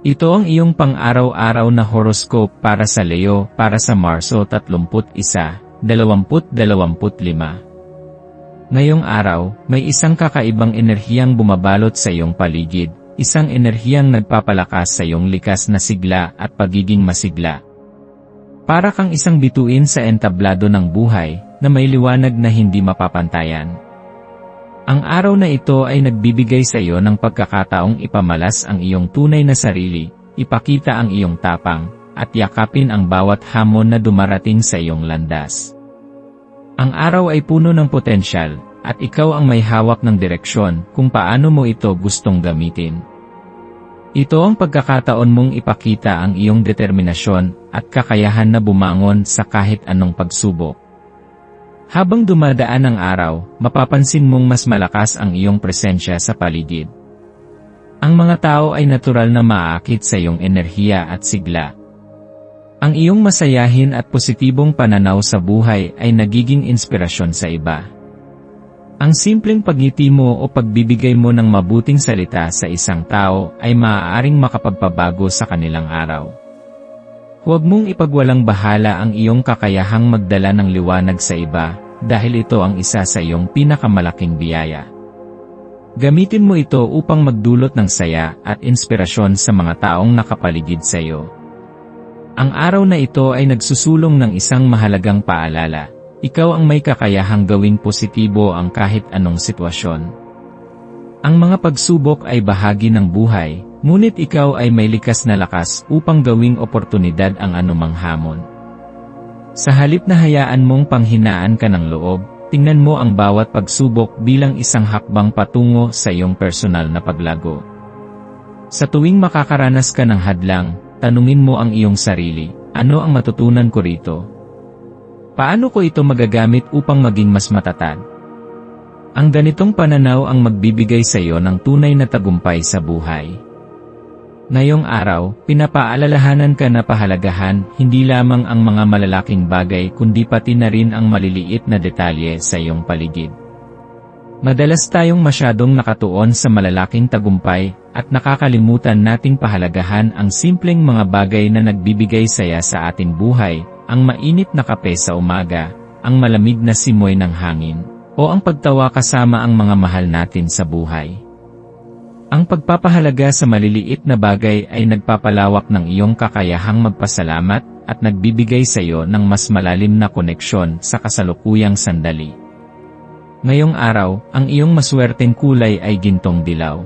Ito ang iyong pang-araw-araw na horoscope para sa Leo para sa Marso 31, 2025. Ngayong araw, may isang kakaibang enerhiyang bumabalot sa iyong paligid, isang enerhiyang nagpapalakas sa iyong likas na sigla at pagiging masigla. Para kang isang bituin sa entablado ng buhay, na may liwanag na hindi mapapantayan. Ang araw na ito ay nagbibigay sa iyo ng pagkakataong ipamalas ang iyong tunay na sarili, ipakita ang iyong tapang, at yakapin ang bawat hamon na dumarating sa iyong landas. Ang araw ay puno ng potensyal, at ikaw ang may hawak ng direksyon kung paano mo ito gustong gamitin. Ito ang pagkakataon mong ipakita ang iyong determinasyon at kakayahan na bumangon sa kahit anong pagsubok. Habang dumadaan ang araw, mapapansin mong mas malakas ang iyong presensya sa paligid. Ang mga tao ay natural na maaakit sa iyong enerhiya at sigla. Ang iyong masayahin at positibong pananaw sa buhay ay nagiging inspirasyon sa iba. Ang simpleng pagngiti mo o pagbibigay mo ng mabuting salita sa isang tao ay maaaring makapagpabago sa kanilang araw. Huwag mong ipagwalang bahala ang iyong kakayahang magdala ng liwanag sa iba, dahil ito ang isa sa iyong pinakamalaking biyaya. Gamitin mo ito upang magdulot ng saya at inspirasyon sa mga taong nakapaligid sa iyo. Ang araw na ito ay nagsusulong ng isang mahalagang paalala. Ikaw ang may kakayahang gawing positibo ang kahit anong sitwasyon. Ang mga pagsubok ay bahagi ng buhay, Ngunit ikaw ay may likas na lakas upang gawing oportunidad ang anumang hamon. Sa halip na hayaan mong panghinaan ka ng loob, tingnan mo ang bawat pagsubok bilang isang hakbang patungo sa iyong personal na paglago. Sa tuwing makakaranas ka ng hadlang, tanungin mo ang iyong sarili, ano ang matutunan ko rito? Paano ko ito magagamit upang maging mas matatag? Ang ganitong pananaw ang magbibigay sa iyo ng tunay na tagumpay sa buhay. Ngayong araw, pinapaalalahanan ka na pahalagahan hindi lamang ang mga malalaking bagay kundi pati na rin ang maliliit na detalye sa iyong paligid. Madalas tayong masyadong nakatuon sa malalaking tagumpay at nakakalimutan nating pahalagahan ang simpleng mga bagay na nagbibigay saya sa ating buhay, ang mainit na kape sa umaga, ang malamig na simoy ng hangin, o ang pagtawa kasama ang mga mahal natin sa buhay. Ang pagpapahalaga sa maliliit na bagay ay nagpapalawak ng iyong kakayahang magpasalamat at nagbibigay sa iyo ng mas malalim na koneksyon sa kasalukuyang sandali. Ngayong araw, ang iyong maswerteng kulay ay gintong dilaw.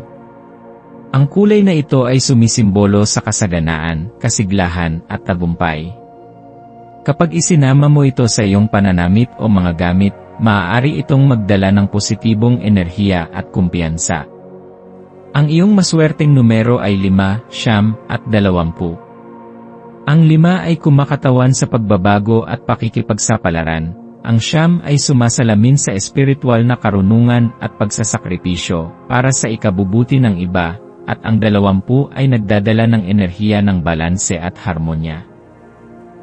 Ang kulay na ito ay sumisimbolo sa kasaganaan, kasiglahan, at tagumpay. Kapag isinama mo ito sa iyong pananamit o mga gamit, maaari itong magdala ng positibong enerhiya at kumpiyansa. Ang iyong maswerteng numero ay 5, siyam, at 20. Ang 5 ay kumakatawan sa pagbabago at pakikipagsapalaran. Ang siyam ay sumasalamin sa espiritual na karunungan at pagsasakripisyo para sa ikabubuti ng iba, at ang 20 ay nagdadala ng enerhiya ng balanse at harmonya.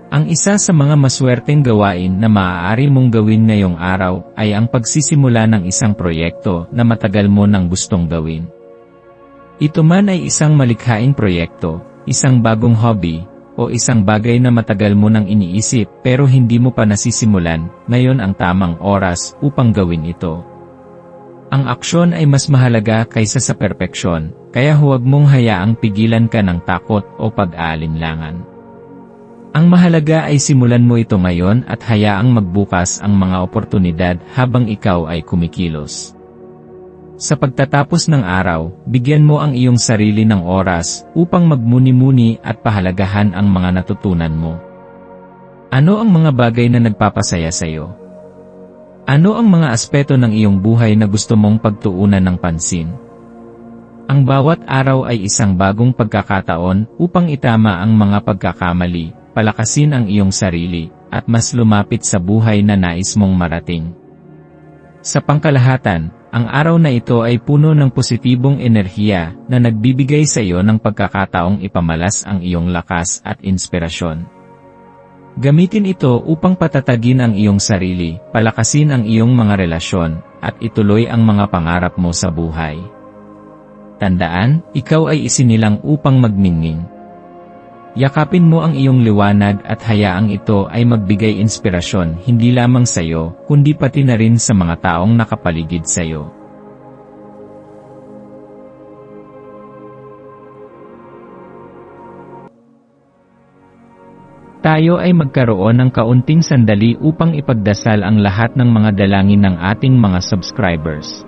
Ang isa sa mga maswerteng gawain na maaari mong gawin ngayong araw ay ang pagsisimula ng isang proyekto na matagal mo nang gustong gawin. Ito man ay isang malikhaing proyekto, isang bagong hobby, o isang bagay na matagal mo nang iniisip pero hindi mo pa nasisimulan, ngayon ang tamang oras upang gawin ito. Ang aksyon ay mas mahalaga kaysa sa perpeksyon, kaya huwag mong hayaang pigilan ka ng takot o pag-aalinlangan. Ang mahalaga ay simulan mo ito ngayon at hayaang magbukas ang mga oportunidad habang ikaw ay kumikilos. Sa pagtatapos ng araw, bigyan mo ang iyong sarili ng oras upang magmuni-muni at pahalagahan ang mga natutunan mo. Ano ang mga bagay na nagpapasaya sa iyo? Ano ang mga aspeto ng iyong buhay na gusto mong pagtuunan ng pansin? Ang bawat araw ay isang bagong pagkakataon upang itama ang mga pagkakamali, palakasin ang iyong sarili, at mas lumapit sa buhay na nais mong marating. Sa pangkalahatan, ang araw na ito ay puno ng positibong enerhiya na nagbibigay sa iyo ng pagkakataong ipamalas ang iyong lakas at inspirasyon. Gamitin ito upang patatagin ang iyong sarili, palakasin ang iyong mga relasyon, at ituloy ang mga pangarap mo sa buhay. Tandaan, ikaw ay isinilang upang magmingming. Yakapin mo ang iyong liwanag at hayaang ito ay magbigay inspirasyon hindi lamang sa iyo, kundi pati na rin sa mga taong nakapaligid sa iyo. Tayo ay magkaroon ng kaunting sandali upang ipagdasal ang lahat ng mga dalangin ng ating mga subscribers,